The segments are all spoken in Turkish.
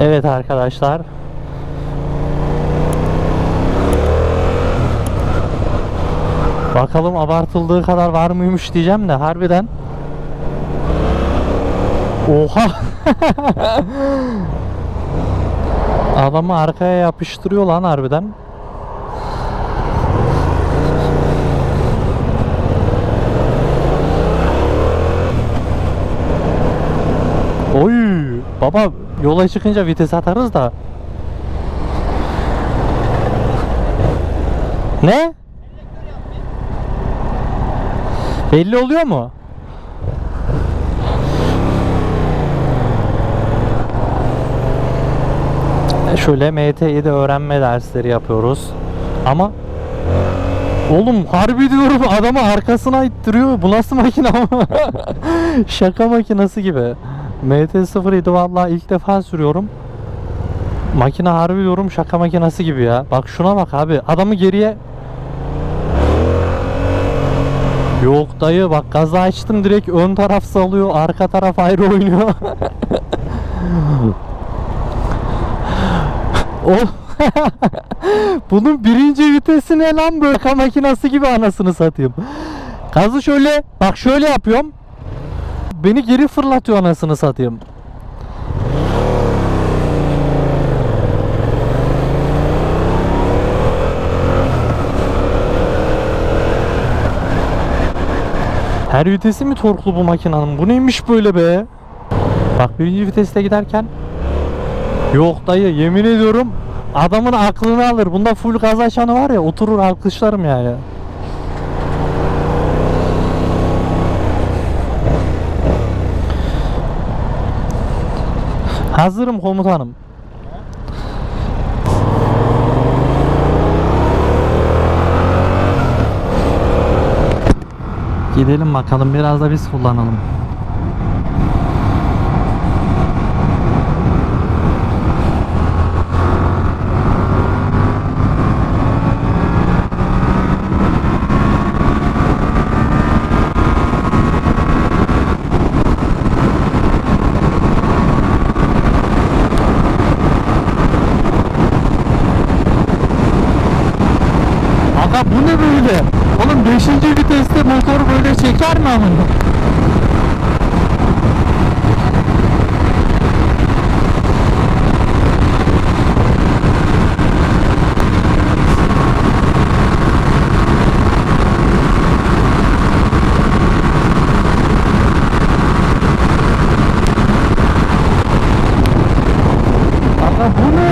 Evet arkadaşlar. Bakalım abartıldığı kadar var mıymış diyeceğim de harbiden. Oha. Adamı arkaya yapıştırıyor lan harbiden. Oy baba yola çıkınca vites atarız da. Ne? Belli oluyor mu? Şöyle MT7 öğrenme dersleri yapıyoruz. Ama Oğlum harbi diyorum adamı arkasına ittiriyor. Bu nasıl makine ama? Şaka makinesi gibi. MT-07 vallahi ilk defa sürüyorum. Makine harbi diyorum şaka makinesi gibi ya. Bak şuna bak abi. Adamı geriye Yok dayı bak gazı açtım direkt ön taraf salıyor arka taraf ayrı oynuyor. o Bunun birinci vitesi ne lan böyle şaka makinesi gibi anasını satayım. Gazı şöyle bak şöyle yapıyorum. Beni geri fırlatıyor anasını satayım. Her vitesi mi torklu bu makinenin? Bu neymiş böyle be? Bak birinci viteste giderken Yok dayı yemin ediyorum adamın aklını alır. Bunda full gaz açanı var ya oturur alkışlarım yani. Hazırım komutanım. Gidelim bakalım biraz da biz kullanalım. Aga bu ne böyle? Oğlum 5. viteste motor böyle çeker mi amına? Aga bu ne?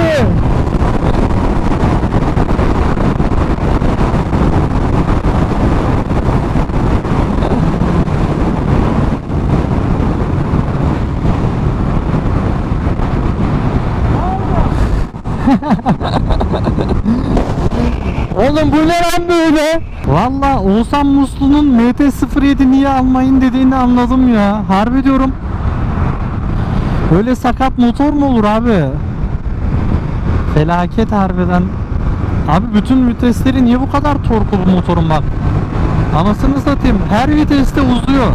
Oğlum bu ne lan böyle? Valla Oğuzhan Muslu'nun MT-07 niye almayın dediğini anladım ya. Harbi diyorum. Böyle sakat motor mu olur abi? Felaket harbiden. Abi bütün vitesleri niye bu kadar torklu bu motorun bak. Anasını satayım. Her viteste uzuyor.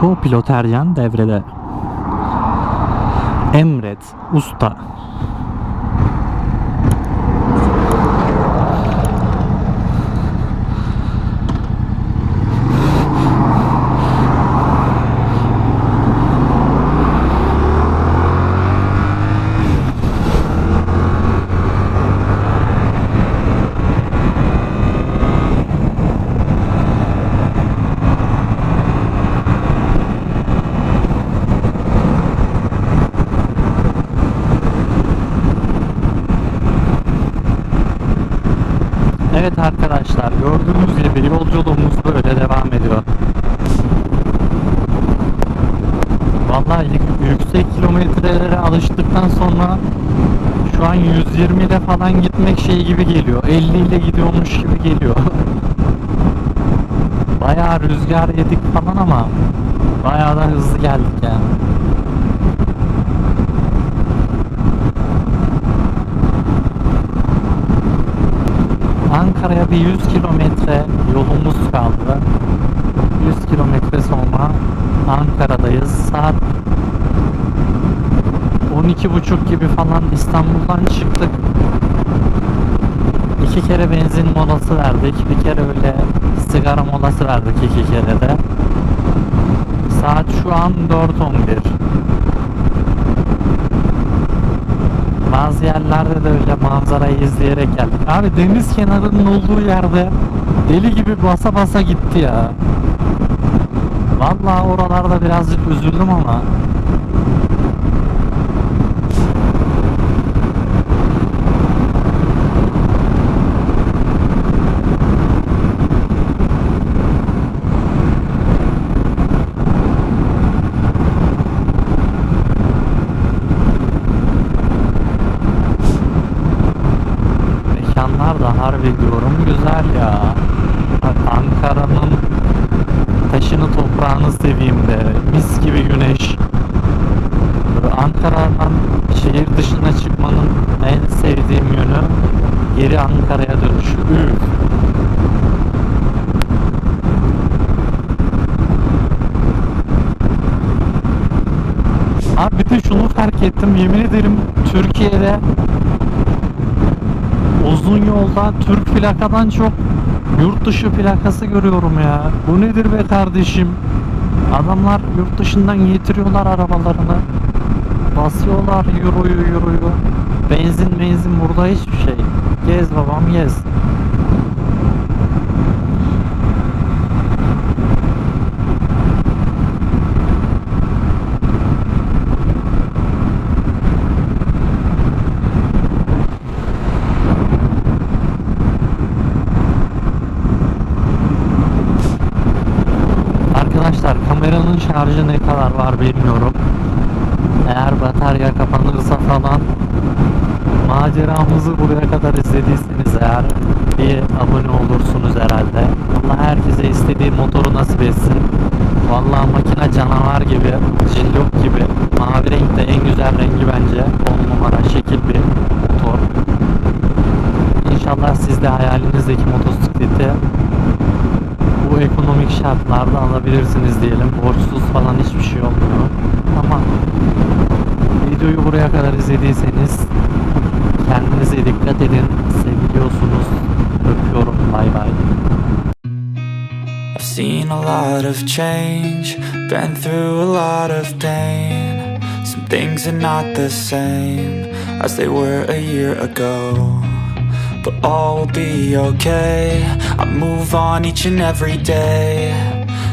Co-pilot Ercan devrede. Emret, usta. Evet arkadaşlar gördüğünüz gibi yolculuğumuz böyle devam ediyor. Vallahi yük- yüksek kilometrelere alıştıktan sonra şu an 120 ile falan gitmek şey gibi geliyor. 50 ile gidiyormuş gibi geliyor. Bayağı rüzgar yedik falan ama bayağı da hızlı geldik yani. Ankara'ya bir 100 kilometre yolumuz kaldı. 100 kilometre sonra Ankara'dayız. Saat 12.30 gibi falan İstanbul'dan çıktık. İki kere benzin molası verdik. Bir kere öyle sigara molası verdik iki kere de. Saat şu an 4.11. Bazı yerlerde de öyle manzarayı izleyerek geldik. Abi deniz kenarının olduğu yerde deli gibi basa basa gitti ya. Vallahi oralarda birazcık üzüldüm ama. Mekanlar da harbi diyorum güzel ya. Bak Ankara'nın taşını toprağını seveyim de mis gibi güneş. Böyle Ankara'dan şehir dışına çıkmanın en sevdiğim yönü geri Ankara'ya dönüşü. Üf. Abi bir de şunu fark ettim yemin ederim Türkiye'de uzun yolda Türk plakadan çok yurt dışı plakası görüyorum ya. Bu nedir be kardeşim? Adamlar yurt dışından getiriyorlar arabalarını. Basıyorlar euroyu euroyu. Benzin benzin burada hiçbir şey. Gez babam gez. Arkadaşlar kameranın şarjı ne kadar var bilmiyorum. Eğer batarya kapanırsa falan maceramızı buraya kadar izlediyseniz eğer bir abone olursunuz herhalde. Allah herkese istediği motoru nasip etsin. Vallahi makine canavar gibi, cillop gibi. Mavi renk de en güzel rengi bence. 10 numara şekil bir motor. İnşallah siz de hayalinizdeki motosikleti bu ekonomik şartlarda alabilirsiniz diyelim. Borçsuz falan hiçbir şey olmuyor. Ama videoyu buraya kadar izlediyseniz kendinize dikkat edin. Öpüyorum. Bay bay. I've seen a lot of change, been through a lot of pain. Some things are not the same as they were a year ago. But all will be okay. I move on each and every day.